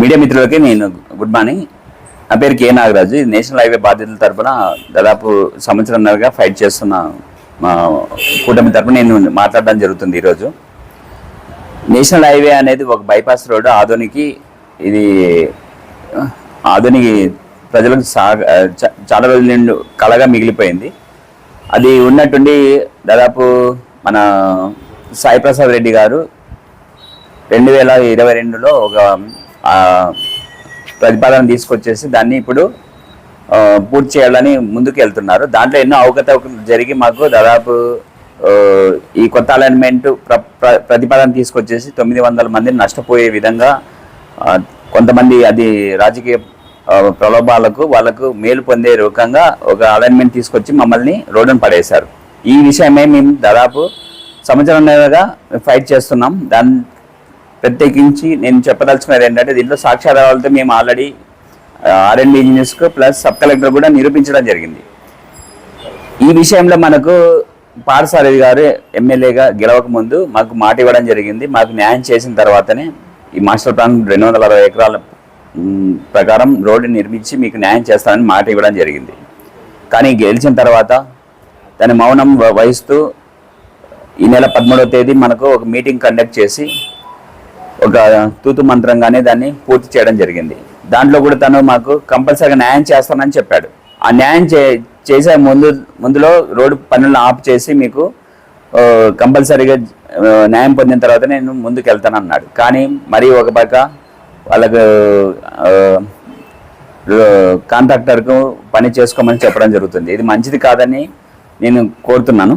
Media మిత్రులకి నేను good morning. నా పేరు కే నాగరాజు. నేషనల్ హైవే బాధ్యతల తరపున దాదాపు సంవత్సరంన్నరగా ఫైట్ చేస్తున్న మా కూటమి తరపున నేను మాట్లాడడం జరుగుతుంది ఈరోజు. నేషనల్ హైవే అనేది ఒక బైపాస్ రోడ్డు. ఆధునికి ఇది ఆధునిక ప్రజలకు సాగ చాలా రోజుల నుండి కళగా మిగిలిపోయింది. అది ఉన్నట్టుండి దాదాపు మన సాయి ప్రసాద్ రెడ్డి గారు రెండు వేల ఇరవై రెండులో ఒక ప్రతిపాదన తీసుకొచ్చేసి దాన్ని ఇప్పుడు పూర్తి చేయాలని ముందుకు వెళ్తున్నారు. దాంట్లో ఎన్నో అవకతవకలు జరిగి మాకు దాదాపు ఈ కొత్త అలైన్మెంట్ ప్ర ప్రతిపాదన తీసుకొచ్చేసి తొమ్మిది వందల మందిని నష్టపోయే విధంగా కొంతమంది అది రాజకీయ ప్రలోభాలకు వాళ్ళకు మేలు పొందే రూపంగా ఒక అలైన్మెంట్ తీసుకొచ్చి మమ్మల్ని రోడ్డును పడేశారు. ఈ విషయమే మేము దాదాపు సంవత్సరంగా ఫైట్ చేస్తున్నాం. దాని ప్రత్యేకించి నేను చెప్పదలుచుకున్నది ఏంటంటే దీంట్లో సాక్ష్యాధారాలతో మేము ఆల్రెడీ ఆర్ఎండ్ ఇంజనీర్స్కు ప్లస్ సబ్ కలెక్టర్ కూడా నిరూపించడం జరిగింది. ఈ విషయంలో మనకు పారసారథి గారు ఎమ్మెల్యేగా గెలవక ముందు మాకు మాట ఇవ్వడం జరిగింది. మాకు న్యాయం చేసిన తర్వాతనే ఈ మాస్టర్ ప్లాన్ రెండు వందల అరవై ఎకరాల ప్రకారం రోడ్డు నిర్మించి మీకు న్యాయం చేస్తానని మాట ఇవ్వడం జరిగింది. కానీ గెలిచిన తర్వాత తన మౌనం వహిస్తూ ఈ నెల పదమూడవ తేదీ మనకు ఒక మీటింగ్ కండక్ట్ చేసి ఒక తూతు మంత్రంగానే దాన్ని పూర్తి చేయడం జరిగింది. దాంట్లో కూడా తను మాకు కంపల్సరీగా న్యాయం చేస్తానని చెప్పాడు. ఆ న్యాయం చే చేసే ముందు ముందులో రోడ్డు పనులను ఆఫ్ చేసి మీకు కంపల్సరీగా న్యాయం పొందిన తర్వాత నేను ముందుకు వెళ్తాను అన్నాడు కానీ మరి ఒక పక్క వాళ్ళకు కాంట్రాక్టర్కు పని చేసుకోమని చెప్పడం జరుగుతుంది. ఇది మంచిది కాదని నేను కోరుతున్నాను.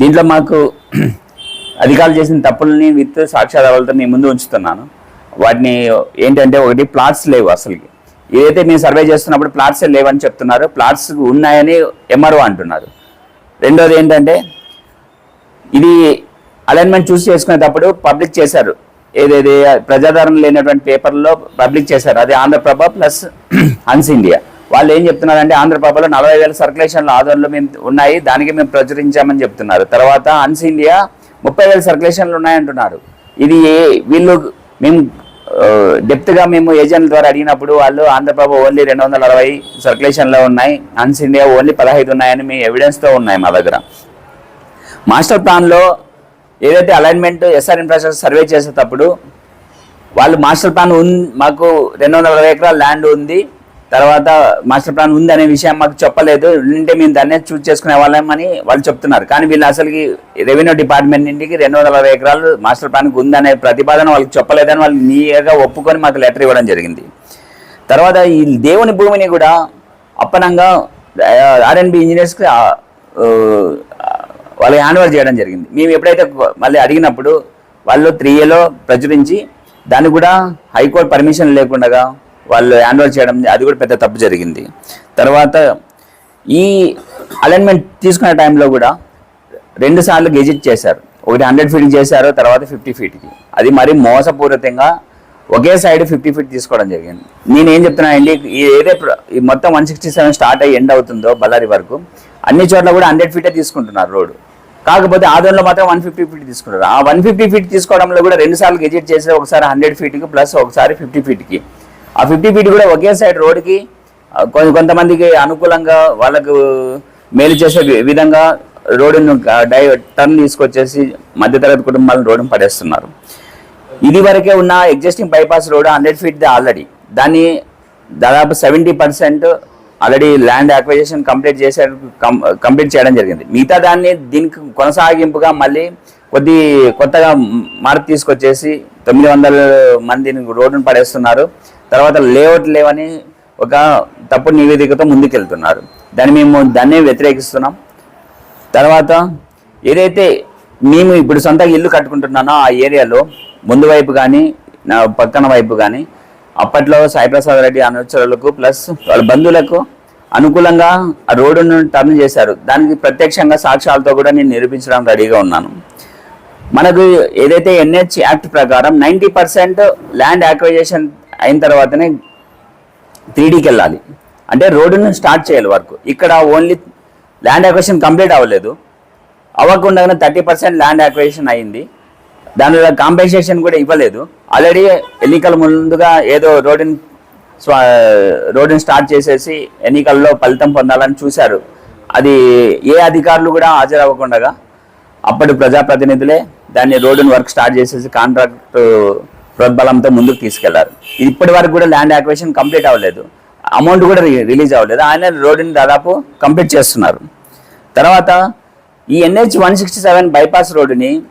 దీంట్లో మాకు అధికారులు చేసిన తప్పుల్ని విత్ సాక్ష్యాధారాలతో మీ ముందు ఉంచుతున్నాను. వాటిని ఏంటంటే ఒకటి ప్లాట్స్ లేవు అసలుకి. ఏదైతే మేము సర్వే చేస్తున్నప్పుడు ప్లాట్స్ లేవని చెప్తున్నారు ప్లాట్స్ ఉన్నాయని ఎంఆర్ఓ అంటున్నారు. రెండోది ఏంటంటే ఇది అలైన్మెంట్ చూస్ చేసుకునేటప్పుడు పబ్లిక్ చేశారు. ఏదేది ప్రజాదరణ లేనటువంటి పేపర్లో పబ్లిక్ చేశారు. అది ఆంధ్రప్రభ ప్లస్ హన్స్ ఇండియా. వాళ్ళు ఏం చెప్తున్నారంటే ఆంధ్రప్రభలో నలభై వేల సర్క్యులేషన్ల ఆదోళనలో మేము ఉన్నాయి దానికి మేము ప్రచురించామని చెప్తున్నారు. తర్వాత హన్స్ ఇండియా ముప్పై వేల సర్క్యులేషన్లు ఉన్నాయంటున్నారు. ఇది వీళ్ళు మేము డెప్త్గా మేము ఏజెంట్ల ద్వారా అడిగినప్పుడు వాళ్ళు ఆంధ్రప్రభ ఓన్లీ రెండు వందల అరవై సర్క్యులేషన్లో ఉన్నాయి. అన్స్ ఇండియా ఓన్లీ పదహైదు ఉన్నాయని మీ ఎవిడెన్స్తో ఉన్నాయి మా దగ్గర. మాస్టర్ ప్లాన్లో ఏదైతే అలైన్మెంట్ ఎస్ఆర్ ఇన్ఫ్రాస్ట్రక్చర్ సర్వే చేసేటప్పుడు వాళ్ళు మాస్టర్ ప్లాన్ ఉన్ మాకు రెండు వందల అరవై ఎకరాల ల్యాండ్ ఉంది. తర్వాత మాస్టర్ ప్లాన్ ఉంది అనే విషయం మాకు చెప్పలేదు. ఉంటే మేము దాన్నే చూస్ చేసుకునే వాళ్ళమని వాళ్ళు చెప్తున్నారు. కానీ వీళ్ళు అసలుకి రెవెన్యూ డిపార్ట్మెంట్ నుండికి రెండు వందల అరవై ఎకరాలు మాస్టర్ ప్లాన్కి ఉందనే ప్రతిపాదన వాళ్ళకి చెప్పలేదని వాళ్ళు నీయగా ఒప్పుకొని మాకు లెటర్ ఇవ్వడం జరిగింది. తర్వాత ఈ దేవుని భూమిని కూడా అప్పనంగా ఆర్ఎన్బి ఇంజనీర్స్కి వాళ్ళకి హ్యాండ్ ఓవర్ చేయడం జరిగింది. మేము ఎప్పుడైతే మళ్ళీ అడిగినప్పుడు వాళ్ళు త్రీ ఏలో ప్రచురించి దాన్ని కూడా హైకోర్టు పర్మిషన్ లేకుండా వాళ్ళు యాన్యువల్ చేయడం అది కూడా పెద్ద తప్పు జరిగింది. తర్వాత ఈ అలైన్మెంట్ తీసుకునే టైంలో కూడా రెండు సార్లు గెజిట్ చేశారు. ఒకటి హండ్రెడ్ ఫీట్కి చేశారు తర్వాత ఫిఫ్టీ ఫీట్కి అది మరి మోసపూరితంగా ఒకే సైడ్ ఫిఫ్టీ ఫీట్ తీసుకోవడం జరిగింది. నేను ఏం చెప్తున్నానండి ఈ ఏదే ఈ మొత్తం వన్ సిక్స్టీ సెవెన్ స్టార్ట్ అయ్యి ఎండ్ అవుతుందో బళ్ళారి వరకు అన్ని చోట్ల కూడా హండ్రెడ్ ఫీటే తీసుకుంటున్నారు రోడ్డు. కాకపోతే ఆదంలో మాత్రం వన్ ఫిఫ్టీ ఫీట్ తీసుకుంటారు ఆ వన్ ఫిఫ్టీ ఫీట్ తీసుకోవడంలో కూడా రెండు సార్లు గెజిట్ చేసి ఒకసారి హండ్రెడ్ ఫీట్కి ప్లస్ ఒకసారి ఫిఫ్టీ ఫీట్కి ఆ ఫిఫ్టీ ఫీట్ కూడా ఒకే సైడ్ రోడ్డుకి కొంత కొంతమందికి అనుకూలంగా వాళ్ళకు మేలు చేసే విధంగా రోడ్డును డై టర్న్ తీసుకొచ్చేసి మధ్యతరగతి కుటుంబాలను రోడ్డును పడేస్తున్నారు. ఇది వరకే ఉన్న existing bypass road hundred feet already దాన్ని దాదాపు seventy percent already land acquisition complete చేసే కంప్లీట్ చేయడం జరిగింది. మిగతా దాన్ని దీనికి కొనసాగింపుగా మళ్ళీ కొద్ది కొత్తగా మార్పు తీసుకొచ్చేసి తొమ్మిది వందల మందిని రోడ్డును పడేస్తున్నారు. తర్వాత లేఅవుట్ లేవని ఒక తప్పుడు నివేదికతో ముందుకెళ్తున్నారు. దాన్ని మేము దాన్నే వ్యతిరేకిస్తున్నాం. తర్వాత ఏదైతే మేము ఇప్పుడు సొంతంగా ఇల్లు కట్టుకుంటున్నానో ఆ ఏరియాలో ముందు వైపు కానీ నా పక్కన వైపు కానీ అప్పట్లో సాయిప్రసాద్ రెడ్డి అనుచరులకు ప్లస్ వాళ్ళ బంధువులకు అనుకూలంగా ఆ రోడ్డును టర్న్ చేశారు. దానికి ప్రత్యక్షంగా సాక్ష్యాలతో కూడా నేను నిరూపించడం రెడీగా ఉన్నాను. మనకు ఏదైతే ఎన్హెచ్ యాక్ట్ ప్రకారం నైంటీ పర్సెంట్ ల్యాండ్ యాక్విజేషన్ అయిన తర్వాతనే త్రీడీకి వెళ్ళాలి. అంటే రోడ్డును స్టార్ట్ చేయాలి వర్క్. ఇక్కడ ఓన్లీ ల్యాండ్ అక్వేషన్ కంప్లీట్ అవ్వలేదు. అవ్వకుండానే థర్టీ పర్సెంట్ ల్యాండ్ అక్వేషన్ అయింది. దానిలో కాంపెన్సేషన్ కూడా ఇవ్వలేదు. ఆల్రెడీ ఎన్నికల ముందుగా ఏదో రోడ్డుని స్వా రోడ్డుని స్టార్ట్ చేసేసి ఎన్నికల్లో ఫలితం పొందాలని చూశారు. అది ఏ అధికారులు కూడా హాజరవ్వకుండా అప్పటి ప్రజాప్రతినిధులే దాన్ని రోడ్డుని వర్క్ స్టార్ట్ చేసేసి కాంట్రాక్ట్ ప్రోద్బలంతో ముందుకు తీసుకెళ్ళారు. ఇప్పటి వరకు కూడా ల్యాండ్ యాక్వేషన్ కంప్లీట్ అవ్వలేదు. అమౌంట్ కూడా రి- రిలీజ్ అవ్వలేదు. ఆయన రోడ్డుని దాదాపు కంప్లీట్ చేస్తున్నారు. తర్వాత ఈ NH one sixty seven bypass రోడ్డుని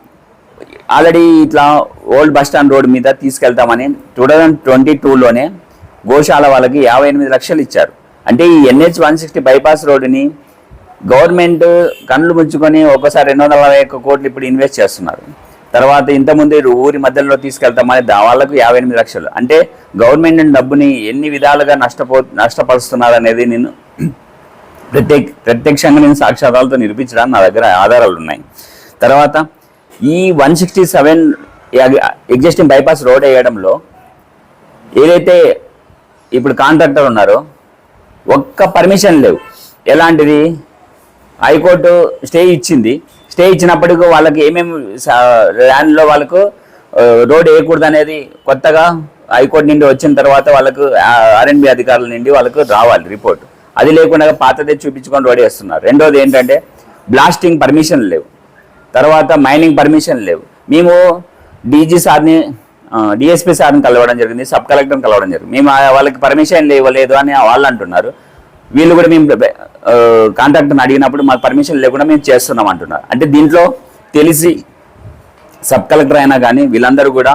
ఆల్రెడీ ఇట్లా ఓల్డ్ బస్ స్టాండ్ రోడ్డు మీద తీసుకెళ్తామని టూ థౌజండ్ ట్వంటీ టూలోనే గోశాల వాళ్ళకి యాభై ఎనిమిది లక్షలు ఇచ్చారు. అంటే ఈ ఎన్హెచ్ వన్ సిక్స్టీ బైపాస్ రోడ్డుని గవర్నమెంట్ కళ్ళు ముంచుకొని ఒక్కసారి రెండు వందల అరవై ఒక్క కోట్లు ఇప్పుడు ఇన్వెస్ట్ చేస్తున్నారు. తర్వాత ఇంతకుముందు ఊరి మధ్యలో తీసుకెళ్తామని దా వాళ్ళకు యాభై ఎనిమిది లక్షలు. అంటే గవర్నమెంట్ డబ్బుని ఎన్ని విధాలుగా నష్టపో నష్టపరుస్తున్నారు అనేది నేను ప్రత్యేక ప్రత్యక్షంగా నేను సాక్ష్యాధారాలతో నిరూపించడానికి నా దగ్గర ఆధారాలు ఉన్నాయి. తర్వాత ఈ one sixty seven existing bypass road వేయడంలో ఏదైతే ఇప్పుడు కాంట్రాక్టర్ ఉన్నారో ఒక్క పర్మిషన్ లేవు. ఎలాంటిది? హైకోర్టు స్టే ఇచ్చింది. స్టే ఇచ్చినప్పటికీ వాళ్ళకి ఏమేమి ల్యాండ్లో వాళ్ళకు రోడ్ వేయకూడదు అనేది కొత్తగా హైకోర్టు నుండి వచ్చిన తర్వాత వాళ్ళకు ఆర్ఎన్బి అధికారుల నుండి వాళ్ళకు రావాలి రిపోర్ట్. అది లేకుండా పాతదే చూపించుకొని రోడ్ వేస్తున్నారు. రెండోది ఏంటంటే బ్లాస్టింగ్ పర్మిషన్ లేవు. తర్వాత మైనింగ్ పర్మిషన్ లేవు. మేము డీజీ సార్ని డిఎస్పీ సార్ని కలవడం జరిగింది సబ్ కలెక్టర్ని కలవడం జరిగింది. మేము వాళ్ళకి పర్మిషన్ ఇవ్వలేదు అని వాళ్ళు అంటున్నారు. వీళ్ళు కూడా మేము కాంట్రాక్టర్ని అడిగినప్పుడు మాకు పర్మిషన్ లేకుండా మేము చేస్తున్నాం అంటున్నారు. అంటే దీంట్లో తెలిసి సబ్ కలెక్టర్ అయినా కానీ వీళ్ళందరూ కూడా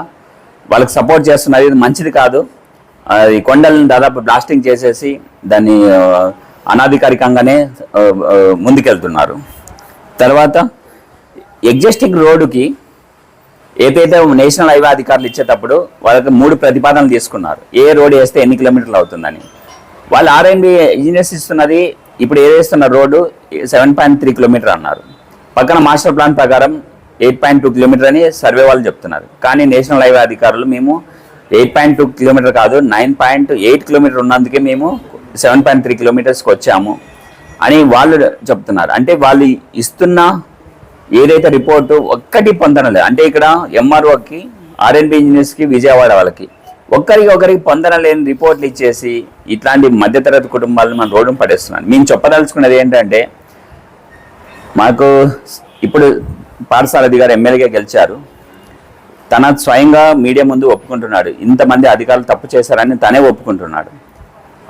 వాళ్ళకి సపోర్ట్ చేస్తున్నారు ఇది మంచిది కాదు. ఈ కొండలను దాదాపు బ్లాస్టింగ్ చేసేసి దాన్ని అనాధికారికంగానే ముందుకెళ్తున్నారు. తర్వాత ఎగ్జిస్టింగ్ రోడ్డుకి ఏదైతే నేషనల్ హైవే అధికారులు ఇచ్చేటప్పుడు వాళ్ళకి మూడు ప్రతిపాదనలు తీసుకున్నారు. ఏ రోడ్ వేస్తే ఎన్ని కిలోమీటర్లు అవుతుందని. వాళ్ళు ఆర్ఎంబి ఇంజనీర్స్ ఇస్తున్నది ఇప్పుడు ఏదేస్తున్న road seven point three kilometre అన్నారు. పక్కన మాస్టర్ ప్లాన్ ప్రకారం ఎయిట్ పాయింట్ టూ కిలోమీటర్ అని సర్వే వాళ్ళు చెప్తున్నారు. కానీ నేషనల్ హైవే అధికారులు మేము ఎయిట్ పాయింట్ టూ కిలోమీటర్ కాదు నైన్ పాయింట్ ఎయిట్ కిలోమీటర్ ఉన్నందుకే మేము సెవెన్ పాయింట్ త్రీ కిలోమీటర్స్కి వచ్చాము అని వాళ్ళు చెప్తున్నారు. అంటే వాళ్ళు ఇస్తున్న ఏదైతే రిపోర్టు ఒక్కటి పొందడం లేదు. అంటే ఇక్కడ ఎంఆర్ఓకి ఆర్ఎన్బి ఇంజనీర్స్కి విజయవాడ వాళ్ళకి ఒకరికి ఒకరికి పొందనలేని రిపోర్ట్లు ఇచ్చేసి ఇట్లాంటి మధ్యతరగతి కుటుంబాలను మనం రోడ్డు పడేస్తున్నాను మేము చెప్పదలుచుకున్నది ఏంటంటే మాకు ఇప్పుడు పాఠశాల అధికారి ఎమ్మెల్యేగా గెలిచారు. తన స్వయంగా మీడియా ముందు ఒప్పుకుంటున్నాడు. ఇంతమంది అధికారులు తప్పు చేశారని తనే ఒప్పుకుంటున్నాడు.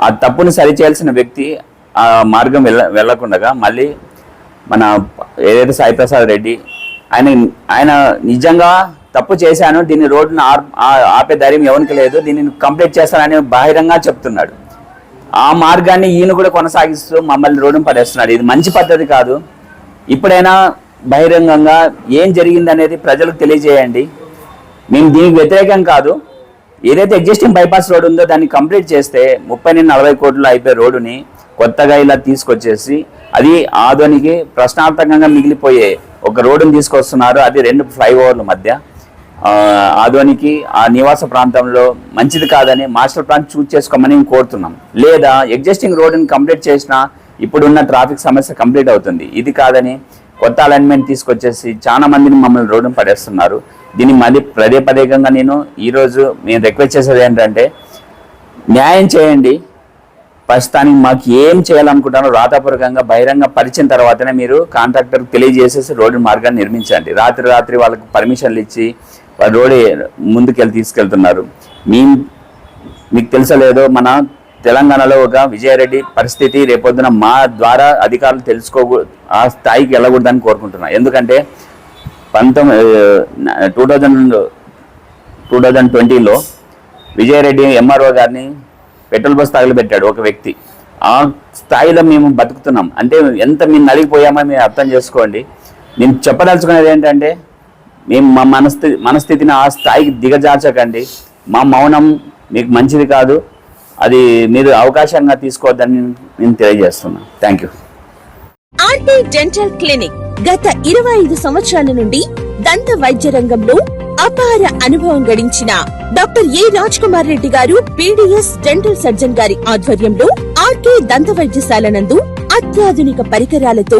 ఆ తప్పును సరిచేయాల్సిన వ్యక్తి ఆ మార్గం వెళ్ళ వెళ్ళకుండా మళ్ళీ మన ఏదైతే సాయి ప్రసాద్ రెడ్డి ఆయన ఆయన నిజంగా తప్పు చేశాను దీన్ని రోడ్డును ఆ- ఆపే ధైర్యం ఎవరికి లేదు దీన్ని కంప్లీట్ చేస్తానని బహిరంగ చెప్తున్నాడు. ఆ మార్గాన్ని ఈయన కూడా కొనసాగిస్తూ మమ్మల్ని రోడ్డును పడేస్తున్నాడు. ఇది మంచి పద్ధతి కాదు. ఇప్పుడైనా బహిరంగంగా ఏం జరిగింది అనేది ప్రజలకు తెలియజేయండి. మేము దీనికి వ్యతిరేకం కాదు. ఏదైతే ఎగ్జిస్టింగ్ బైపాస్ రోడ్ ఉందో దాన్ని కంప్లీట్ చేస్తే ముప్పై నుండి నలభై కోట్లు అయిపోయే రోడ్డుని కొత్తగా ఇలా తీసుకొచ్చేసి అది ఆధునికి ప్రశ్నార్థకంగా మిగిలిపోయే ఒక రోడ్డుని తీసుకొస్తున్నారు. అది రెండు ఫ్లైఓవర్ల మధ్య. ఆధ్వానికి ఆ నివాస ప్రాంతంలో మంచిది కాదని మాస్టర్ ప్లాన్ చూస్ చేసుకోమని కోరుతున్నాం. లేదా ఎగ్జిస్టింగ్ రోడ్డుని కంప్లీట్ చేసినా ఇప్పుడున్న ట్రాఫిక్ సమస్య కంప్లీట్ అవుతుంది. ఇది కాదని కొత్త అలైన్మెంట్ తీసుకొచ్చేసి చాలా మందిని మమ్మల్ని రోడ్డును పడేస్తున్నారు. దీన్ని మళ్ళీ పదే పదేకంగా నేను ఈరోజు మేము రిక్వెస్ట్ చేసేది ఏంటంటే న్యాయం చేయండి. ప్రస్తుతానికి మాకు ఏం చేయాలనుకుంటారో రాతపూర్వకంగా బహిరంగ పరిచిన తర్వాతనే మీరు కాంట్రాక్టర్ తెలియజేసేసి రోడ్డు మార్గాన్ని నిర్మించండి. రాత్రి రాత్రి వాళ్ళకి పర్మిషన్లు ఇచ్చి వాళ్ళ రోడ్డు ముందుకెళ్ళి తీసుకెళ్తున్నారు. మీ మీకు తెలుసలేదో మన తెలంగాణలో ఒక విజయారెడ్డి పరిస్థితి రేపొద్దున మా ద్వారా అధికారులు తెలుసుకోకూ ఆ స్థాయికి వెళ్ళకూడదని కోరుకుంటున్నాను ఎందుకంటే పంతొమ్మిది టూ థౌజండ్ టూ థౌజండ్ ట్వంటీలో విజయరెడ్డి ఎంఆర్ఓ గారిని పెట్రోల్ బస్ తగిలిపెట్టాడు ఒక వ్యక్తి. ఆ స్థాయిలో మేము బతుకుతున్నాం. అంటే ఎంత మేము నలిగిపోయామో మేము అర్థం చేసుకోండి. నేను చెప్పదలుచుకునేది ఏంటంటే మేము మా మనస్థితి మనస్థితిని ఆ స్థాయికి దిగజార్చకండి. మా మౌనం మీకు మంచిది కాదు. అది మీరు అవకాశంగా తీసుకోవద్దని నేను తెలియజేస్తున్నా. Thank you RT dental clinic గత ఇరవై ఐదు సంవత్సరాల నుండి దంత వైద్య రంగంలో అపార అనుభవం గడించిన డాక్టర్ ఏ రాజ్ కుమార్ రెడ్డి గారు పీడిఎస్ డెంటల్ సర్జన్ గారి ఆధ్వర్యంలో ఆర్కే దంత వైద్యశాల నందు అత్యాధునిక పరికరాలతో